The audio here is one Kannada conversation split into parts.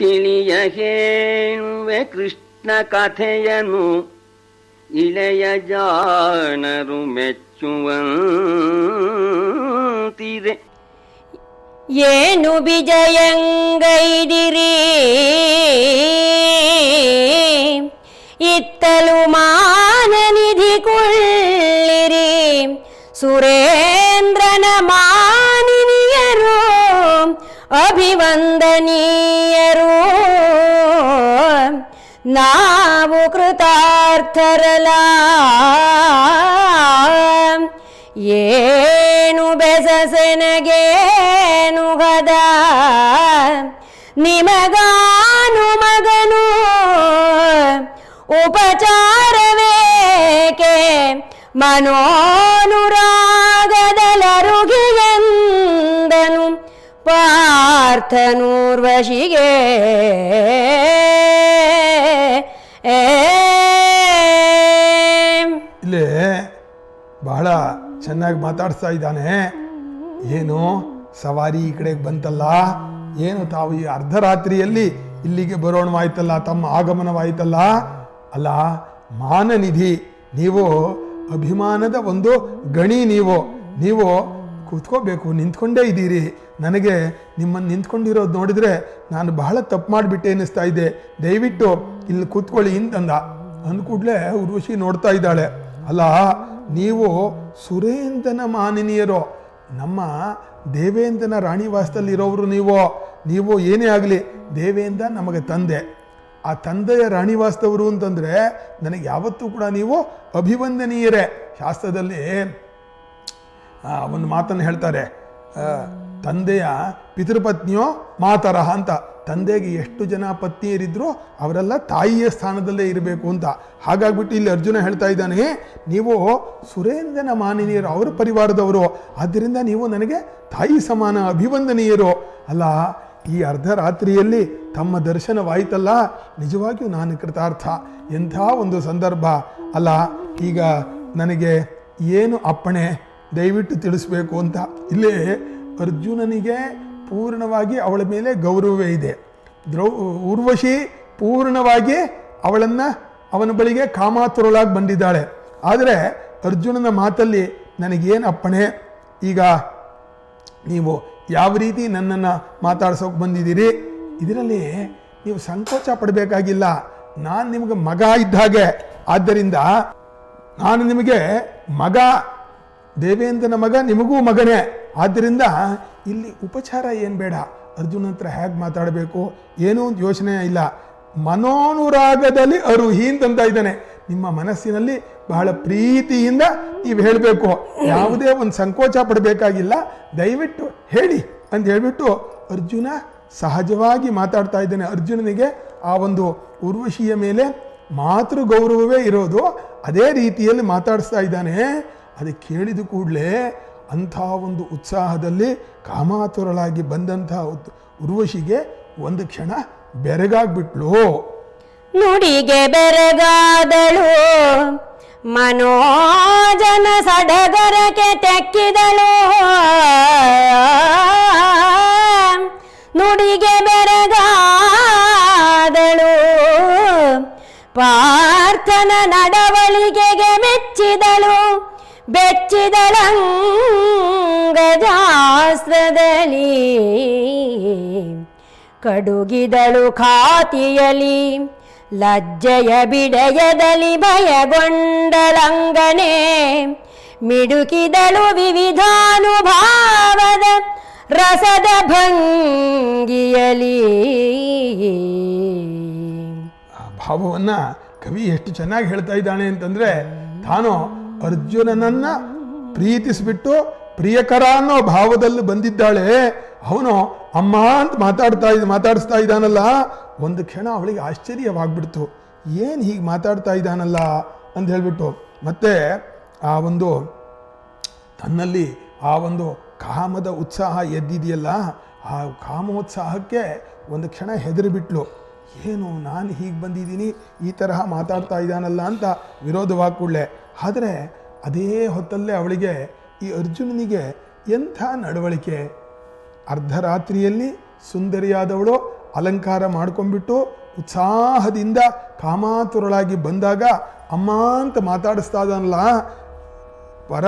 ತಿಳಿಯ ಹೇಳುವೆ ಕೃಷ್ಣ ಕಥೆಯನು ಇಳೆಯ ಜಾಣರು ಮೆಚ್ಚುವಂತಿದೆ ಏನು ವಿಜಯಂಗೈದಿರಿ ಇತ್ತಲು ಮಾನನಿಧಿ ಕೊಳ್ಳಿರಿ ಸುರೇಂದ್ರನ ಮಾನಿನಿಯರು ಅಭಿವಂದನೀಯರು. ನಾವು ಕೃತಾರ್ಥರಲ ಏನು ಬೆಸಸೆನಗೇನು ಗದ. ನಿಮಗಾನು ಮಗನು. ಉಪಚಾರವೇಕೆ? ಮನೋನುರಾಗದಲರುಗಿಯಂದನು ಪಾರ್ಥನೂರ್ವಶಿಗೆ. ಇಲ್ಲೇ ಬಹಳ ಚೆನ್ನಾಗಿ ಮಾತಾಡ್ತಾ ಇದ್ದಾನೆ. ಏನು ಸವಾರಿ ಈ ಕಡೆಗೆ ಬಂತಲ್ಲ? ಏನು ತಾವು ಈ ಅರ್ಧರಾತ್ರಿಯಲ್ಲಿ ಇಲ್ಲಿಗೆ ಬರೋಣವಾಯ್ತಲ್ಲ, ತಮ್ಮ ಆಗಮನವಾಯ್ತಲ್ಲ? ಅಲ್ಲ, ಮಾನನಿಧಿ, ನೀವು ಅಭಿಮಾನದ ಒಂದು ಗಣಿ ನೀವು. ನೀವು ಕೂತ್ಕೋಬೇಕು, ನಿಂತ್ಕೊಂಡೇ ಇದ್ದೀರಿ. ನನಗೆ ನಿಮ್ಮನ್ನು ನಿಂತ್ಕೊಂಡಿರೋದು ನೋಡಿದರೆ ನಾನು ಬಹಳ ತಪ್ಪು ಮಾಡಿಬಿಟ್ಟೆ ಅನ್ನಿಸ್ತಾ ಇದೆ. ದಯವಿಟ್ಟು ಇಲ್ಲಿ ಕೂತ್ಕೊಳ್ಳಿ ಅಂತಂದ. ಅಂದ ಕೂಡಲೇ ಉರ್ವಶಿ ನೋಡ್ತಾ ಇದ್ದಾಳೆ. ಅಲ್ಲ, ನೀವು ಸುರೇಂದ್ರನ ಮಾನಿನಿಯರು. ನಮ್ಮ ದೇವೇಂದ್ರನ ರಾಣಿವಾಸದಲ್ಲಿರೋರು ನೀವು. ನೀವು ಏನೇ ಆಗಲಿ, ದೇವೇಂದ್ರ ನಮಗೆ ತಂದೆ. ಆ ತಂದೆಯ ರಾಣಿವಾಸದವರು ಅಂತಂದರೆ ನನಗೆ ಯಾವತ್ತೂ ಕೂಡ ನೀವು ಅಭಿವಂದನೀಯರೇ. ಶಾಸ್ತ್ರದಲ್ಲಿ ಒಂದು ಮಾತನ್ನು ಹೇಳ್ತಾರೆ ತಂದೆಯ ಪಿತೃಪತ್ನಿಯೋ ಮಾತರಹ ಅಂತ. ತಂದೆಗೆ ಎಷ್ಟು ಜನ ಪತ್ನಿಯರಿದ್ರು ಅವರೆಲ್ಲ ತಾಯಿಯ ಸ್ಥಾನದಲ್ಲೇ ಇರಬೇಕು ಅಂತ. ಹಾಗಾಗ್ಬಿಟ್ಟು ಇಲ್ಲಿ ಅರ್ಜುನ ಹೇಳ್ತಾ ಇದ್ದಾನೆ, ನೀವು ಸುರೇಂದ್ರನ ಮಾನಿನಿಯರು, ಅವರ ಪರಿವಾರದವರು ಆದ್ದರಿಂದ ನೀವು ನನಗೆ ತಾಯಿ ಸಮಾನ ಅಭಿವಂದನೀಯರು. ಅಲ್ಲ, ಈ ಅರ್ಧ ರಾತ್ರಿಯಲ್ಲಿ ತಮ್ಮ ದರ್ಶನವಾಯಿತಲ್ಲ, ನಿಜವಾಗಿಯೂ ನಾನು ಕೃತಾರ್ಥ. ಎಂಥ ಒಂದು ಸಂದರ್ಭ. ಅಲ್ಲ, ಈಗ ನನಗೆ ಏನು ಅಪ್ಪಣೆ? ದಯವಿಟ್ಟು ತಿಳಿಸ್ಬೇಕು ಅಂತ. ಇಲ್ಲೇ ಅರ್ಜುನನಿಗೆ ಪೂರ್ಣವಾಗಿ ಅವಳ ಮೇಲೆ ಗೌರವವೇ ಇದೆ. ದ್ರೌ ಉರ್ವಶಿ ಪೂರ್ಣವಾಗಿ ಅವಳನ್ನು ಅವನ ಬಳಿಗೆ ಕಾಮಾತುರಳಾಗಿ ಬಂದಿದ್ದಾಳೆ. ಆದರೆ ಅರ್ಜುನನ ಮಾತಲ್ಲಿ ನನಗೇನು ಅಪ್ಪಣೆ? ಈಗ ನೀವು ಯಾವ ರೀತಿ ನನ್ನನ್ನು ಮಾತಾಡ್ಸೋಕೆ ಬಂದಿದ್ದೀರಿ? ಇದರಲ್ಲಿ ನೀವು ಸಂಕೋಚ ಪಡಬೇಕಾಗಿಲ್ಲ. ನಾನು ನಿಮಗೆ ಮಗ ಇದ್ದ ಹಾಗೆ. ಆದ್ದರಿಂದ ನಾನು ನಿಮಗೆ ಮಗ ದೇವೇಂದ್ರನ ಮಗ ನಿಮಗೂ ಮಗನೇ. ಆದ್ದರಿಂದ ಇಲ್ಲಿ ಉಪಚಾರ ಏನು ಬೇಡ. ಅರ್ಜುನ ಹತ್ರ ಹೇಗೆ ಮಾತಾಡಬೇಕು? ಏನೂ ಒಂದು ಯೋಚನೆ ಇಲ್ಲ. ಮನೋನುರಾಗದಲ್ಲಿ ಅರುಹಿ ಅಂತಂತ ಇದ್ದಾನೆ. ನಿಮ್ಮ ಮನಸ್ಸಿನಲ್ಲಿ ಬಹಳ ಪ್ರೀತಿಯಿಂದ ನೀವು ಹೇಳಬೇಕು. ಯಾವುದೇ ಒಂದು ಸಂಕೋಚ ಪಡಬೇಕಾಗಿಲ್ಲ. ದಯವಿಟ್ಟು ಹೇಳಿ ಅಂತ ಹೇಳಿಬಿಟ್ಟು ಅರ್ಜುನ ಸಹಜವಾಗಿ ಮಾತಾಡ್ತಾ ಇದ್ದಾನೆ. ಅರ್ಜುನನಿಗೆ ಆ ಒಂದು ಉರ್ವಶಿಯ ಮೇಲೆ ಮಾತೃ ಗೌರವವೇ ಇರೋದು. ಅದೇ ರೀತಿಯಲ್ಲಿ ಮಾತಾಡಿಸ್ತಾ ಇದ್ದಾನೆ. ಅದು ಕೇಳಿದ ಕೂಡಲೇ ಅಂಥ ಒಂದು ಉತ್ಸಾಹದಲ್ಲಿ ಕಾಮಾತುರಳಾಗಿ ಬಂದಂಥ ಉರ್ವಶಿಗೆ ಒಂದು ಕ್ಷಣ ಬೆರಗಾಗ್ಬಿಟ್ಲು. ನುಡಿಗೆ ಬೆರಗಾದಳು. ಮನೋಜನ ಸಡಗರಕ್ಕೆ ತೆಕ್ಕಿದಳು. ನುಡಿಗೆ ಬೆರಗಾದಳು. ಪಾರ್ಥನ ನಡವಳಿಕೆಗೆ ಮೆಚ್ಚಿದಳು. ಬೆಚ್ಚಿದಳಂಗಜಾಸ್ತ್ರದಲ್ಲಿ ಕಡುಗಿದಳು ಖಾತಿಯಲಿ ಲಜ್ಜೆಯ ಬಿಡಯದಲ್ಲಿ ಭಯಗೊಂಡಳಂಗನೆ ಮಿಡುಕಿದಳು ವಿವಿಧಾನುಭಾವದ ರಸದ ಭಂಗಿಯಲಿ ಆ ಭಾವವನ್ನ ಕವಿ ಎಷ್ಟು ಚೆನ್ನಾಗಿ ಹೇಳ್ತಾ ಇದ್ದಾನೆ ಅಂತಂದ್ರೆ ತಾನು ಅರ್ಜುನನನ್ನ ಪ್ರೀತಿಸಿಬಿಟ್ಟು ಪ್ರಿಯಕರ ಅನ್ನೋ ಭಾವದಲ್ಲಿ ಬಂದಿದ್ದಾಳೆ. ಅವನು ಅಮ್ಮ ಅಂತ ಮಾತಾಡ್ತಾ ಇದ್ದ ಮಾತಾಡಿಸ್ತಾ ಇದ್ದಾನಲ್ಲ. ಒಂದು ಕ್ಷಣ ಅವಳಿಗೆ ಆಶ್ಚರ್ಯವಾಗ್ಬಿಡ್ತು. ಏನು ಹೀಗೆ ಮಾತಾಡ್ತಾ ಇದ್ದಾನಲ್ಲ ಅಂತ ಹೇಳ್ಬಿಟ್ಟು. ಮತ್ತೆ ಆ ಒಂದು ತನ್ನಲ್ಲಿ ಆ ಒಂದು ಕಾಮದ ಉತ್ಸಾಹ ಎದ್ದಿದೆಯಲ್ಲ, ಆ ಕಾಮೋತ್ಸಾಹಕ್ಕೆ ಒಂದು ಕ್ಷಣ ಹೆದರಿಬಿಟ್ಲು. ಏನು, ನಾನು ಹೀಗೆ ಬಂದಿದ್ದೀನಿ, ಈ ತರಹ ಮಾತಾಡ್ತಾ ಇದ್ದಾನಲ್ಲ ಅಂತ ವಿರೋಧವಾಗ್ಕೊಳ್ಳೆ ಆದರೆ ಅದೇ ಹೊತ್ತಲ್ಲೇ ಅವಳಿಗೆ, ಈ ಅರ್ಜುನನಿಗೆ ಎಂಥ ನಡವಳಿಕೆ? ಅರ್ಧರಾತ್ರಿಯಲ್ಲಿ ಸುಂದರಿಯಾದವಳು ಅಲಂಕಾರ ಮಾಡ್ಕೊಂಡ್ಬಿಟ್ಟು ಉತ್ಸಾಹದಿಂದ ಕಾಮಾತುರಳಾಗಿ ಬಂದಾಗ ಅಮ್ಮ ಅಂತ ಮಾತಾಡಿಸ್ತಾ ಇದ್ದಾನಲ್ಲ, ಪರ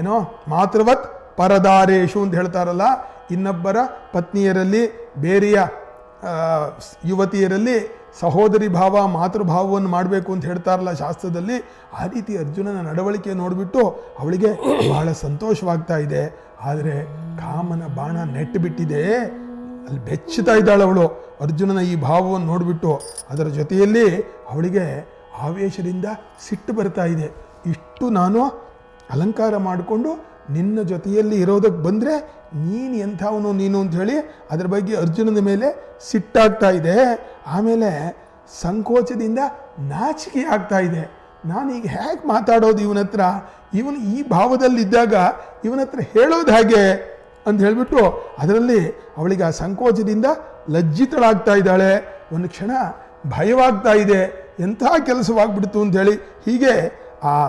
ಏನೋ ಮಾತೃವತ್ ಪರದಾರೇಶು ಅಂತ ಹೇಳ್ತಾರಲ್ಲ, ಇನ್ನೊಬ್ಬರ ಪತ್ನಿಯರಲ್ಲಿ ಬೇರೆಯ ಯುವತಿಯರಲ್ಲಿ ಸಹೋದರಿ ಭಾವ, ಮಾತೃಭಾವವನ್ನು ಮಾಡಬೇಕು ಅಂತ ಹೇಳ್ತಾರಲ್ಲ ಶಾಸ್ತ್ರದಲ್ಲಿ, ಆ ರೀತಿ ಅರ್ಜುನನ ನಡವಳಿಕೆ ನೋಡಿಬಿಟ್ಟು ಅವಳಿಗೆ ಬಹಳ ಸಂತೋಷವಾಗ್ತಾ ಇದೆ. ಆದರೆ ಕಾಮನ ಬಾಣ ನೆಟ್ಟು ಬಿಟ್ಟಿದೆ. ಅಲ್ಲಿ ಬೆಚ್ಚುತ್ತಾ ಇದ್ದಾಳೆ ಅವಳು. ಅರ್ಜುನನ ಈ ಭಾವವನ್ನು ನೋಡಿಬಿಟ್ಟು ಅದರ ಜೊತೆಯಲ್ಲಿ ಅವಳಿಗೆ ಆವೇಶದಿಂದ ಸಿಟ್ಟು ಬರ್ತಾ ಇದೆ. ಇಷ್ಟು ನಾನು ಅಲಂಕಾರ ಮಾಡಿಕೊಂಡು ನಿನ್ನ ಜೊತೆಯಲ್ಲಿ ಇರೋದಕ್ಕೆ ಬಂದರೆ ನೀನು ಎಂಥವನು ನೀನು ಅಂತ ಹೇಳಿ ಅದ್ರ ಬಗ್ಗೆ ಅರ್ಜುನನ ಮೇಲೆ ಸಿಟ್ಟಾಗ್ತಾ ಇದೆ. ಆಮೇಲೆ ಸಂಕೋಚದಿಂದ ನಾಚಿಕೆ ಆಗ್ತಾ ಇದೆ. ನಾನೀಗ ಹೇಗೆ ಮಾತಾಡೋದು ಇವನ ಹತ್ರ? ಇವನು ಈ ಭಾವದಲ್ಲಿದ್ದಾಗ ಇವನ ಹತ್ರ ಹೇಳೋದು ಹಾಗೆ ಅಂತ ಹೇಳಿಬಿಟ್ಟು ಅದರಲ್ಲಿ ಅವಳಿಗೆ ಆ ಸಂಕೋಚದಿಂದ ಲಜ್ಜಿತಳಾಗ್ತಾ ಇದ್ದಾಳೆ. ಒಂದು ಕ್ಷಣ ಭಯವಾಗ್ತಾ ಇದೆ. ಎಂಥ ಕೆಲಸವಾಗ್ಬಿಡ್ತು ಅಂತೇಳಿ ಹೀಗೆ ಆ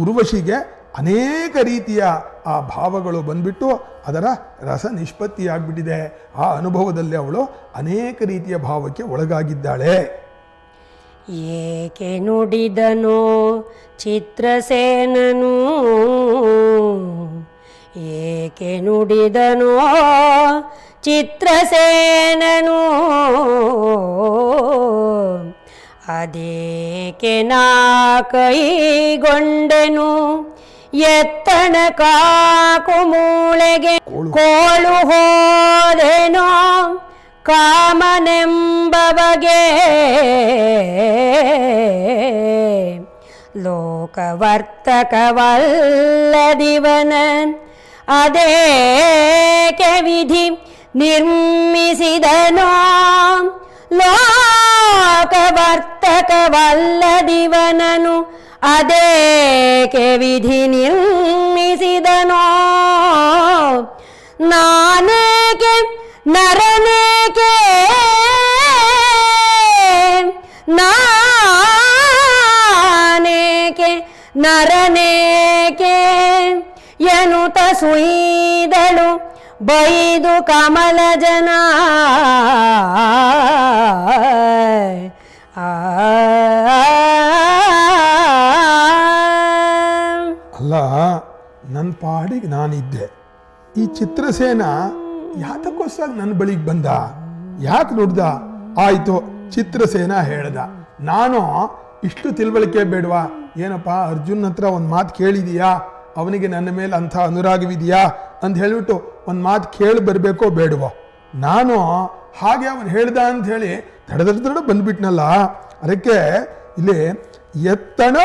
ಉರ್ವಶಿಗೆ ಅನೇಕ ರೀತಿಯ ಆ ಭಾವಗಳು ಬಂದ್ಬಿಟ್ಟು ಅದರ ರಸ ನಿಷ್ಪತ್ತಿಯಾಗ್ಬಿಟ್ಟಿದೆ ಆ ಅನುಭವದಲ್ಲಿ ಅವಳು ಅನೇಕ ರೀತಿಯ ಭಾವಕ್ಕೆ ಒಳಗಾಗಿದ್ದಾಳೆ. ಏಕೆ ನುಡಿದನೋ ಚಿತ್ರಸೇನನು? ಏಕೆ ನುಡಿದನೋ ಚಿತ್ರಸೇನನು? ಅದೇಕೆ ನಾ ಕೈಗೊಂಡೆನು? ಎತ್ತಣ ಕಾಕು ಮೂಳೆಗೆ ಕೋಳು ಹೋದೆನೋ ಕಾಮನೆಂಬವಗೆ ಲೋಕವರ್ತಕವಲ್ಲದಿವನ ಅದೇಕೆ ವಿಧಿ ನಿರ್ಮಿಸಿದನೋ ಲೋಕವರ್ತಕವಲ್ಲದಿವನನು ಅದೇಕೆ ವಿಧಿ ನಿರ್ಮಿಸಿದನೋ? ನಾನೇಕೆ ನರನೇಕೆ? ನಾನೇಕೆ ನರನೇಕೆ? ಎನುತ ಸುಯಿದಳು ಬೈದು ಕಮಲ ಜನ. ಆ. ನನ್ನ ಪಾಡಿಗೆ ನಾನಿದ್ದೆ. ಈ ಚಿತ್ರಸೇನ ಯಾತಕ್ಕೋಸ್ಕರ ನನ್ನ ಬಳಿಗೆ ಬಂದ? ಯಾಕೆ ನುಡ್ದ? ಆಯಿತು, ಚಿತ್ರಸೇನ ಹೇಳ್ದ. ನಾನು ಇಷ್ಟು ತಿಳುವಳಿಕೆ ಬೇಡವಾ? ಏನಪ್ಪ, ಅರ್ಜುನ್ ಹತ್ರ ಒಂದು ಮಾತು ಕೇಳಿದೀಯಾ? ಅವನಿಗೆ ನನ್ನ ಮೇಲೆ ಅಂಥ ಅನುರಾಗವಿದೆಯಾ? ಅಂತ ಹೇಳಿಬಿಟ್ಟು ಒಂದು ಮಾತು ಕೇಳಿ ಬರಬೇಕೋ ಬೇಡವೋ? ನಾನು ಹಾಗೆ ಅವನು ಹೇಳ್ದ ಅಂತ ಹೇಳಿ ತಡದಡ ಬಂದ್ಬಿಟ್ನಲ್ಲ. ಅದಕ್ಕೆ ಇಲ್ಲಿ ಎತ್ತಣ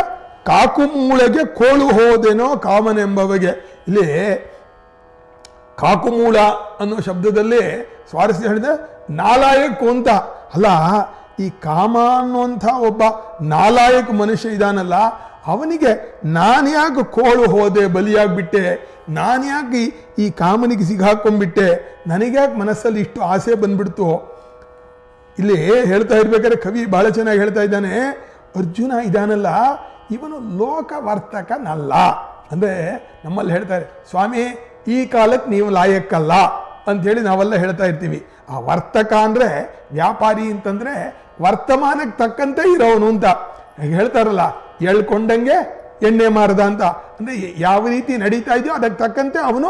ಕಾಕು ಮೂಳೆಗೆ ಕೋಳು ಹೋದೆನೋ ಕಾಮನೆಂಬವಗೆ. ಇಲ್ಲಿ ಕಾಕುಮೂಳ ಅನ್ನೋ ಶಬ್ದದಲ್ಲಿ ಸ್ವಾರಸ್ಯ ಹೇಳಿದೆ, ನಾಲಾಯಕ್ ಅಂತ. ಅಲ್ಲ, ಈ ಕಾಮ ಅನ್ನುವಂಥ ಒಬ್ಬ ನಾಲಾಯಕ್ ಮನುಷ್ಯ ಇದಾನಲ್ಲ, ಅವನಿಗೆ ನಾನ್ಯಾಕೆ ಕೋಳು ಹೋದೆ ಬಲಿಯಾಗ್ಬಿಟ್ಟೆ ನಾನ್ಯಾಕೆ ಈ- ಈ ಕಾಮನಿಗೆ ಸಿಗಾಕೊಂಡ್ಬಿಟ್ಟೆ ನನಗ್ಯಾಕೆ ಮನಸ್ಸಲ್ಲಿ ಇಷ್ಟು ಆಸೆ ಬಂದ್ಬಿಡ್ತು? ಇಲ್ಲಿ ಹೇಳ್ತಾ ಇರ್ಬೇಕಾದ್ರೆ ಕವಿ ಬಹಳ ಚೆನ್ನಾಗಿ ಹೇಳ್ತಾ ಇದ್ದಾನೆ, ಅರ್ಜುನ ಇದಾನಲ್ಲ ಇವನು ಲೋಕವರ್ತಕನಲ್ಲ. ಅಂದರೆ ನಮ್ಮಲ್ಲಿ ಹೇಳ್ತಾರೆ, ಸ್ವಾಮಿ, ಈ ಕಾಲಕ್ಕೆ ನೀವು ಲಾಯಕ್ಕಲ್ಲ ಅಂಥೇಳಿ ನಾವೆಲ್ಲ ಹೇಳ್ತಾ ಇರ್ತೀವಿ. ಆ ವರ್ತಕ ಅಂದರೆ ವ್ಯಾಪಾರಿ ಅಂತಂದರೆ ವರ್ತಮಾನಕ್ಕೆ ತಕ್ಕಂತೆ ಇರೋನು ಅಂತ. ಹೇಳ್ತಾರಲ್ಲ ಎಳ್ಕೊಂಡಂಗೆ ಎಣ್ಣೆ ಮಾರದ ಅಂತ. ಅಂದರೆ ಯಾವ ರೀತಿ ನಡೀತಾ ಇದೆಯೋ ಅದಕ್ಕೆ ತಕ್ಕಂತೆ ಅವನು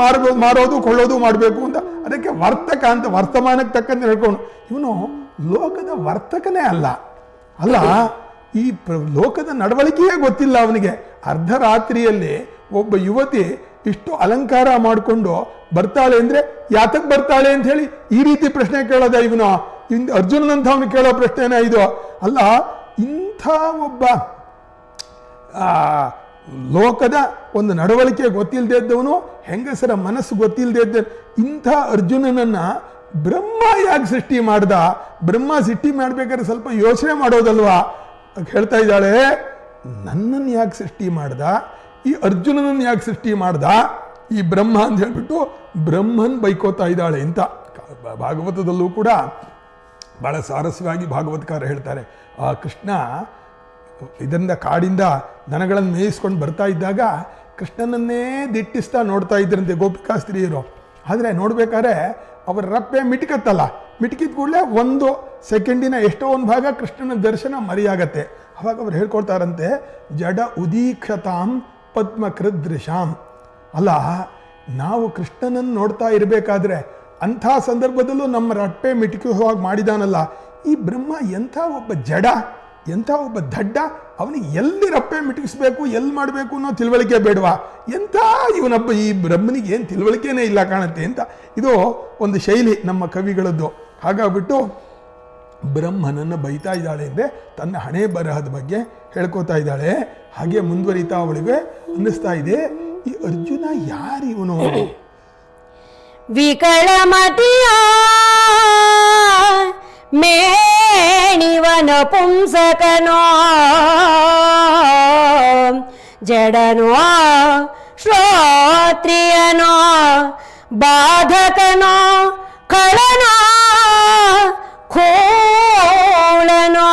ಮಾರ್ಬೋದು ಮಾರೋದು, ಕೊಳ್ಳೋದು ಮಾಡಬೇಕು ಅಂತ. ಅದಕ್ಕೆ ವರ್ತಕ ಅಂತ, ವರ್ತಮಾನಕ್ಕೆ ತಕ್ಕಂತೆ ಹೇಳ್ಕೊಂಡು ಇವನು ಲೋಕದ ವರ್ತಕನೇ ಅಲ್ಲ. ಅಲ್ಲ ಈ ಲೋಕದ ನಡವಳಿಕೆಯೇ ಗೊತ್ತಿಲ್ಲ ಅವನಿಗೆ. ಅರ್ಧರಾತ್ರಿಯಲ್ಲಿ ಒಬ್ಬ ಯುವತಿ ಇಷ್ಟು ಅಲಂಕಾರ ಮಾಡಿಕೊಂಡು ಬರ್ತಾಳೆ ಅಂದ್ರೆ ಯಾತಕ್ಕೆ ಬರ್ತಾಳೆ ಅಂತ ಹೇಳಿ ಈ ರೀತಿ ಪ್ರಶ್ನೆ ಕೇಳೋದ ಇವನು. ಇನ್ ಅರ್ಜುನನಂಥವನು ಕೇಳೋ ಪ್ರಶ್ನೆನೇ ಇದು. ಅಲ್ಲ, ಇಂಥ ಒಬ್ಬ ಲೋಕದ ಒಂದು ನಡವಳಿಕೆ ಗೊತ್ತಿಲ್ಲದೆ ಇದ್ದವನು, ಹೆಂಗಸರ ಮನಸ್ಸು ಗೊತ್ತಿಲ್ಲದೆ ಇದ್ದ ಇಂಥ ಅರ್ಜುನನನ್ನ ಬ್ರಹ್ಮ ಯಾಕೆ ಸೃಷ್ಟಿ ಮಾಡ್ದ? ಬ್ರಹ್ಮ ಸೃಷ್ಟಿ ಮಾಡ್ಬೇಕಾದ್ರೆ ಸ್ವಲ್ಪ ಯೋಚನೆ ಮಾಡೋದಲ್ವಾ? ಹೇಳ್ತಾ ಇದ್ದಾಳೆ, ನನ್ನನ್ನು ಯಾಕೆ ಸೃಷ್ಟಿ ಮಾಡ್ದ? ಈ ಅರ್ಜುನನನ್ನು ಯಾಕೆ ಸೃಷ್ಟಿ ಮಾಡ್ದ? ಈ ಬ್ರಹ್ಮ ಅಂತ ಹೇಳ್ಬಿಟ್ಟು ಬ್ರಹ್ಮನ್ ಬೈಕೋತಾ ಇದ್ದಾಳೆ ಅಂತ. ಭಾಗವತದಲ್ಲೂ ಕೂಡ ಬಹಳ ಸಾರಸ್ಯವಾಗಿ ಭಾಗವತಕಾರ ಹೇಳ್ತಾರೆ. ಆ ಕೃಷ್ಣ ಇದರಿಂದ ಕಾಡಿಂದ ದನಗಳನ್ನು ಮೇಯಿಸ್ಕೊಂಡು ಬರ್ತಾ ಇದ್ದಾಗ ಕೃಷ್ಣನನ್ನೇ ದಿಟ್ಟಿಸ್ತಾ ನೋಡ್ತಾ ಇದ್ರಂತೆ ಗೋಪಿಕಾ ಸ್ತ್ರೀಯರು ಆದರೆ ನೋಡ್ಬೇಕಾದ್ರೆ ಅವರ ರಪ್ಪೆ ಮಿಟ್ಕತ್ತಲ್ಲ. ಮಿಟ್ಕಿದ ಕೂಡಲೇ ಒಂದು ಸೆಕೆಂಡಿನ ಎಷ್ಟೋ ಒಂದು ಭಾಗ ಕೃಷ್ಣನ ದರ್ಶನ ಮರಿಯಾಗತ್ತೆ. ಅವಾಗ ಅವ್ರು ಹೇಳ್ಕೊಡ್ತಾರಂತೆ ಜಡ ಉದೀಕ್ಷತಾಂ ಪದ್ಮಕೃದೃಶಾಂ ಅಲ್ಲ, ನಾವು ಕೃಷ್ಣನನ್ನು ನೋಡ್ತಾ ಇರಬೇಕಾದ್ರೆ ಅಂಥ ಸಂದರ್ಭದಲ್ಲೂ ನಮ್ಮ ರಟ್ಟೆ ಮಿಟುಕುವಾಗ ಮಾಡಿದಾನಲ್ಲ, ಈ ಬ್ರಹ್ಮ ಎಂಥ ಒಬ್ಬ ಜಡ, ಎಂಥ ಒಬ್ಬ ದಡ್ಡ ಅವನಿಗೆ ಎಲ್ಲಿ ರಪ್ಪೆ ಮಿಟುಕಿಸ್ಬೇಕು, ಎಲ್ಲಿ ಮಾಡಬೇಕು ಅನ್ನೋ ತಿಳುವಳಿಕೆ ಬೇಡವಾ? ಎಂಥ ಇವನೊಬ್ಬ ಈ ಬ್ರಹ್ಮನಿಗೆ ಏನು ತಿಳುವಳಿಕೆನೇ ಇಲ್ಲ ಕಾಣುತ್ತೆ ಅಂತ. ಇದು ಒಂದು ಶೈಲಿ ನಮ್ಮ ಕವಿಗಳದ್ದು. ಹಾಗಾಗ್ಬಿಟ್ಟು ಬ್ರಹ್ಮನನ್ನು ಬೈತಾ ಇದ್ದಾಳೆ ಅಂದರೆ ತನ್ನ ಹಣೆ ಬರಹದ ಬಗ್ಗೆ ಹೇಳ್ಕೊತಾ ಇದ್ದಾಳೆ. ಹಾಗೆ ಮುಂದುವರಿತಾ ಅವಳಿಗೆ ಅನ್ನಿಸ್ತಾ ಇದೆ, ಈ ಅರ್ಜುನ ಯಾರು ಇವನು? ವಿಕಳಮತಿಯ ಮೇಣಿವನ ಪುಂಸಕನೋ, ಜಡನೋ, ಶ್ರೋತ್ರಿಯನೋ, ಬಾಧಕನೋ, ಖಳನೋ ಖೋಳನೋ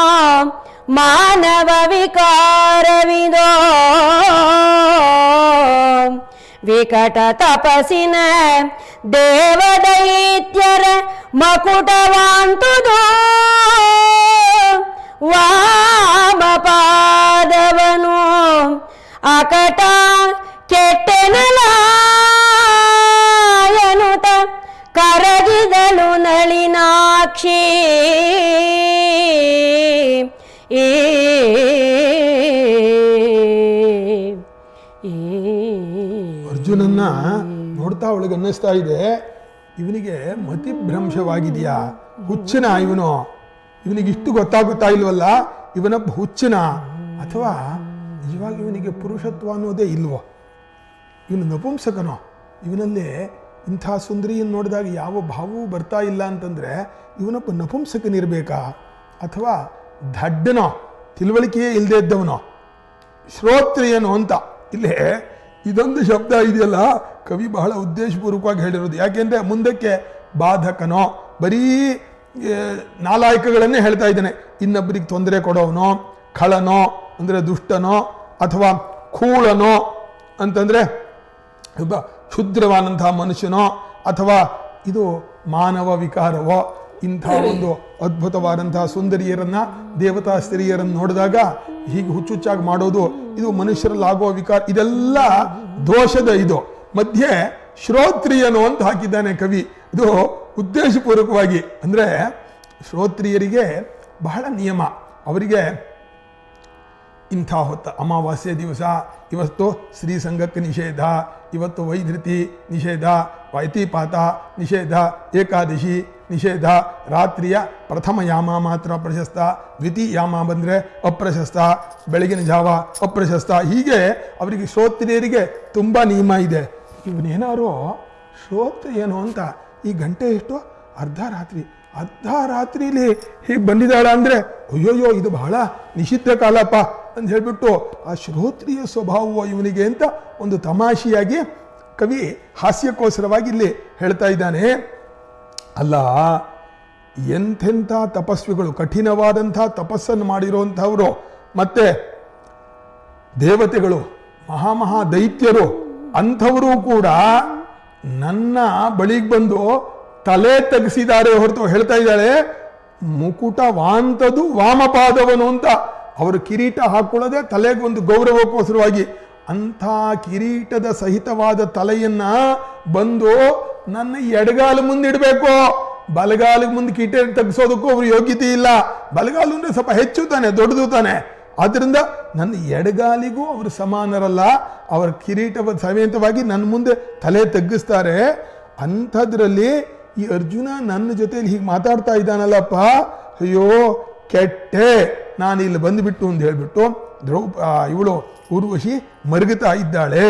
ಮಾನವ ವಿಕಾರವಿದೋ ವಿಕಟ ತಪಸಿನ ದೇವದೈತ್ಯರ ಮಕುಟವಾಂತುದು ವಾಮಪಾದವನು ಅಕಟ ಕೆಟ್ಟೆನಲಾಯನುತ ನಳಿನಾಕ್ಷಿ ಏ ಅರ್ಜುನನ್ನ ನೋಡ್ತಾ ಅವಳಿಗೆ ಅನ್ನಿಸ್ತಾ ಇದೆ. ಇವನಿಗೆ ಮತಿಭ್ರಂಶವಾಗಿದೆಯಾ? ಹುಚ್ಚನ ಇವನು. ಇವನಿಗೆ ಇಷ್ಟು ಗೊತ್ತಾಗುತ್ತಾ ಇಲ್ವಲ್ಲ? ಇವನೊಬ್ಬ ಹುಚ್ಚನ. ಅಥವಾ ನಿಜವಾಗಿ ಇವನಿಗೆ ಪುರುಷತ್ವ ಅನ್ನೋದೇ ಇಲ್ವೋ? ಇವನು ನಪುಂಸಕನೋ? ಇವನಲ್ಲಿ ಇಂಥ ಸುಂದರಿಯನ್ನು ನೋಡಿದಾಗ ಯಾವ ಭಾವವೂ ಬರ್ತಾ ಇಲ್ಲ ಅಂತಂದರೆ ಇವನೊಬ್ಬ ನಪುಂಸಕನಿರಬೇಕಾ? ಅಥವಾ ದಡ್ಡನೋ, ತಿಳುವಳಿಕೆಯೇ ಇಲ್ಲದೆ ಇದ್ದವನೋ? ಶ್ರೋತ್ರಿಯನು ಅಂತ. ಇಲ್ಲೇ ಇದೊಂದು ಶಬ್ದ ಇದೆಯಲ್ಲ, ಕವಿ ಬಹಳ ಉದ್ದೇಶಪೂರ್ವಕವಾಗಿ ಹೇಳಿರೋದು. ಯಾಕೆಂದರೆ ಮುಂದಕ್ಕೆ ಬಾಧಕನೋ, ಬರೀ ನಾಲಾಯಕಗಳನ್ನೇ ಹೇಳ್ತಾ ಇದ್ದಾನೆ. ಇನ್ನೊಬ್ಬರಿಗೆ ತೊಂದರೆ ಕೊಡೋವನೋ ಖಳನೋ, ಅಂದರೆ ದುಷ್ಟನೋ, ಅಥವಾ ಕೂಳನೋ ಅಂತಂದರೆ, ಒಬ್ಬ ಕ್ಷುದ್ರವಾದಂತಹ ಮನುಷ್ಯನೋ ಅಥವಾ ಇದು ಮಾನವ ವಿಕಾರವೋ ಇಂಥ ಒಂದು ಅದ್ಭುತವಾದಂತಹ ಸುಂದರಿಯರನ್ನ, ದೇವತಾ ಸ್ತ್ರೀಯರನ್ನು ನೋಡಿದಾಗ ಹೀಗೆ ಹುಚ್ಚುಚ್ಚಾಗಿ ಮಾಡೋದು, ಇದು ಮನುಷ್ಯರಲ್ಲಾಗುವ ವಿಕಾರ, ಇದೆಲ್ಲ ದೋಷದ ಇದು. ಮಧ್ಯೆ ಶ್ರೋತ್ರಿಯನು ಅಂತ ಹಾಕಿದ್ದಾನೆ ಕವಿ. ಇದು ಉದ್ದೇಶಪೂರ್ವಕವಾಗಿ, ಅಂದರೆ ಶ್ರೋತ್ರಿಯರಿಗೆ ಬಹಳ ನಿಯಮ. ಅವರಿಗೆ ಇಂಥ ಹೊತ್ತ ಅಮಾವಾಸ್ಯ ದಿವಸ, ಇವತ್ತು ಸ್ತ್ರೀ ಸಂಘಕ್ಕೆ ನಿಷೇಧ ಇವತ್ತು ವೈಧೃತಿ ನಿಷೇಧ ವೈತಿಪಾತ ನಿಷೇಧ, ಏಕಾದಶಿ ನಿಷೇಧ, ರಾತ್ರಿಯ ಪ್ರಥಮ ಯಾಮ ಮಾತ್ರ ಪ್ರಶಸ್ತ, ದ್ವಿತೀಯ ಯಾಮ ಬಂದರೆ ಅಪ್ರಶಸ್ತ, ಬೆಳಗಿನ ಜಾವ ಅಪ್ರಶಸ್ತ. ಹೀಗೆ ಅವರಿಗೆ ಶ್ರೋತ್ರಿಯರಿಗೆ ತುಂಬ ನಿಯಮ ಇದೆ. ಇವನೇನಾರು ಶ್ರೋತ್ರ ಏನು ಅಂತ ಈ ಗಂಟೆ ಎಷ್ಟು ಅರ್ಧ ರಾತ್ರಿ, ಅರ್ಧ ರಾತ್ರಿಲಿ ಹೀಗೆ ಬಂದಿದ್ದಾಳ ಅಂದರೆ ಅಯ್ಯೋಯ್ಯೋ, ಇದು ಬಹಳ ನಿಷಿದ್ಧ ಕಾಲಪ್ಪ. ಅಂತ ಹೇಳ್ಬಿಟ್ಟು ಆ ಶ್ರೋತ್ರಿಯ ಸ್ವಭಾವವು ಇವನಿಗೆ ಅಂತ ಒಂದು ತಮಾಷೆಯಾಗಿ ಕವಿ ಹಾಸ್ಯಕ್ಕೋಸ್ಕರವಾಗಿ ಇಲ್ಲಿ ಹೇಳ್ತಾ ಇದ್ದಾನೆ. ಅಲ್ಲ, ಎಂಥೆಂಥ ತಪಸ್ವಿಗಳು, ಕಠಿಣವಾದಂಥ ತಪಸ್ಸನ್ನು ಮಾಡಿರುವಂಥವರು, ಮತ್ತೆ ದೇವತೆಗಳು ಮಹಾಮಹಾ ದೈತ್ಯರು ಅಂಥವರು ಕೂಡ ನನ್ನ ಬಳಿಗೆ ಬಂದು ತಲೆ ತೆಗೆಸಿದ್ದಾರೆ ಹೊರತು ಹೇಳ್ತಾ ಇದ್ದಾಳೆ ಮುಕುಟ ವಾಂತದು ವಾಮಪಾದವನು ಅಂತ ಅವರು ಕಿರೀಟ ಹಾಕೊಳ್ಳದೆ ತಲೆಗೆ ಒಂದು ಗೌರವಕ್ಕೋಸ್ಕರವಾಗಿ ಅಂಥ ಕಿರೀಟದ ಸಹಿತವಾದ ತಲೆಯನ್ನು ಬಂದು ನನ್ನ ಎಡಗಾಲ ಮುಂದಿಡಬೇಕು ಬಲಗಾಲಿಗೆ ಮುಂದೆ ಕಿಟ ತೆಗೆಸೋದಕ್ಕೂ ಅವ್ರ ಯೋಗ್ಯತೆ ಇಲ್ಲ. ಬಲಗಾಲು ಅಂದರೆ ಸ್ವಲ್ಪ ಹೆಚ್ಚು ತಾನೆ, ದೊಡ್ಡದು ತಾನೆ. ಆದ್ದರಿಂದ ನನ್ನ ಎಡಗಾಲಿಗೂ ಅವರು ಸಮಾನರಲ್ಲ. ಅವರ ಕಿರೀಟವ ಸಮೇತವಾಗಿ ನನ್ನ ಮುಂದೆ ತಲೆ ತಗ್ಗಿಸ್ತಾರೆ. ಅಂಥದ್ರಲ್ಲಿ ಈ ಅರ್ಜುನ ನನ್ನ ಜೊತೆಯಲ್ಲಿ ಹೀಗೆ ಮಾತಾಡ್ತಾ ಇದ್ದಾನಲ್ಲಪ್ಪ. ಅಯ್ಯೋ, ಕೆಟ್ಟೆ. ನಾನು ಇಲ್ಲಿ ಬಂದುಬಿಟ್ಟು ಅಂತ ಹೇಳಿಬಿಟ್ಟು ದ್ರೌಪ ಇವಳು ಊರ್ವಶಿ ಮರುಗುತ್ತಾ ಇದ್ದಾಳೆ.